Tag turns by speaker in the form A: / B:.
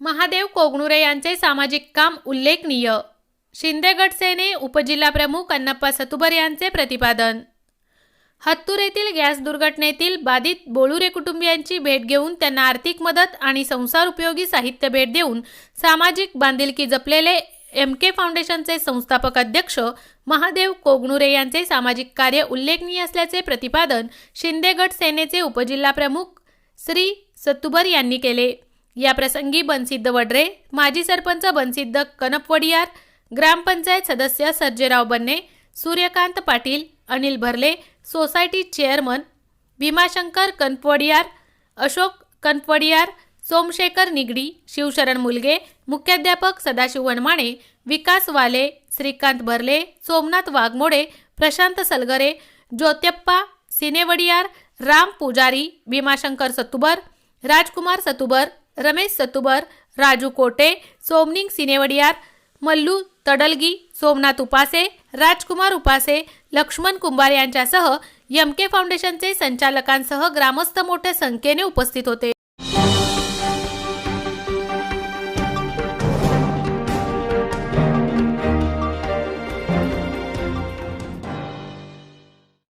A: महादेव कोगणुरे यांचे सामाजिक काम उल्लेखनीय. शिंदे सेने उपजिल्हाप्रमुख अन्नप्पा सतुबर यांचे प्रतिपादन. हत्तूर येथील गॅस दुर्घटनेतील बाधित बोळुरे कुटुंबियांची भेट घेऊन त्यांना आर्थिक मदत आणि संसार उपयोगी साहित्य भेट देऊन सामाजिक बांधिलकी जपलेले एम के फाउंडेशनचे संस्थापक अध्यक्ष महादेव कोगणुरे यांचे सामाजिक कार्य उल्लेखनीय असल्याचे प्रतिपादन शिंदे गट सेनेचे उपजिल्हाप्रमुख श्री सत्तुबर यांनी केले. या प्रसंगी बनसिद्ध वडरे माजी सरपंच बनसिद्ध कनपवडियार ग्रामपंचायत सदस्य सर्जेराव बन्ने सूर्यकांत पाटील अनिल भरले सोसायटी चेअरमन भीमाशंकर कनपवडियार अशोक कनपवडियार सोमशेखर निगडी शिवशरण मुलगे मुख्याध्यापक सदाशिव वनमाणे विकास वाले श्रीकांत भरले सोमनाथ वाघमोडे प्रशांत सलगरे ज्योत्यप्पा सिनेवडियार राम पुजारी भीमाशंकर सतुबर राजकुमार सतुबर रमेश सतुबर राजू कोटे सोमनिंग सिनेवडियार मल्लू तडलगी सोमनाथ उपासे राजकुमार उपासे लक्ष्मण कुंभार यांच्यासह एम के फाउंडेशनचे संचालकांसह ग्रामस्थ मोठ्या संख्येने उपस्थित होते.